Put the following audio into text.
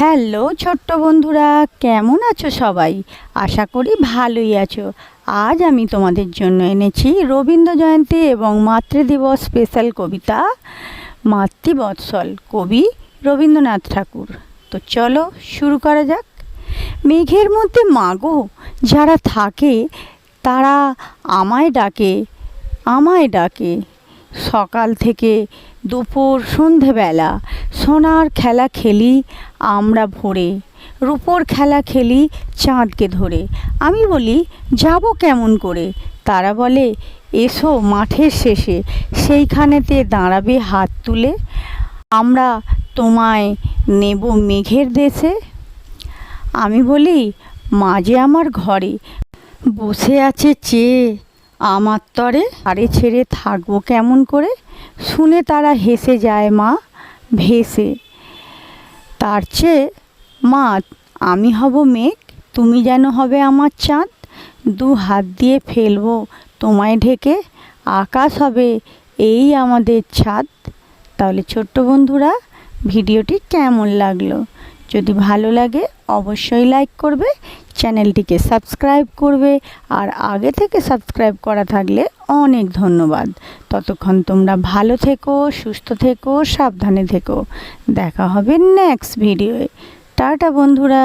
Hello ছোট্ট বন্ধুরা, কেমন আছো সবাই? আশা করি ভালোই আছো। আজ আমি তোমাদের জন্য এনেছি রবীন্দ্র জয়ন্তী এবং মাতৃদিবস স্পেশাল কবিতা মাতৃবৎসল, কবি রবীন্দ্রনাথ ঠাকুর। তো চলো শুরু করা যাক। মেঘের মধ্যে মাগো, যারা থাকে তারা আমায় ডাকে আমায় ডাকে। সকাল থেকে দুপুর সন্ধেবেলা সোনার খেলা খেলি আমরা ভোরে। রূপোর খেলা খেলি চাঁদকে ধরে। আমি বলি, যাব কেমন করে? তারা বলে, এসো মাঠের শেষে, সেইখানেতে দাঁড়াবে হাত তুলে। আমরা তোমায় নেব মেঘের দেশে। আমি বলি, মাঝে আমার ঘরে বসে আছে চেয়ে আমার তরে আরে ছেড়ে থাকব কেমন করে? শুনে তারা হেসে যায়, মা, ভেসে। তার চেয়ে, মা, আমি হব মেঘ, তুমি যেন হবে আমার চাঁদ। দু হাত দিয়ে ফেলব তোমায় ঢেকে, আকাশ হবে এই আমাদের ছাদ। তাহলে ছোট্ট বন্ধুরা, ভিডিওটি কেমন লাগল? যদি ভালো লাগে, অবশ্যই লাইক করবে, চ্যানেলটিকে সাবস্ক্রাইব করবে, আর আগে থেকে সাবস্ক্রাইব করা থাকলে অনেক ধন্যবাদ। ততক্ষণ তোমরা ভালো থেকো, সুস্থ থেকো, সাবধানে থেকো। দেখা হবে নেক্সট ভিডিওয়ে টাটা বন্ধুরা।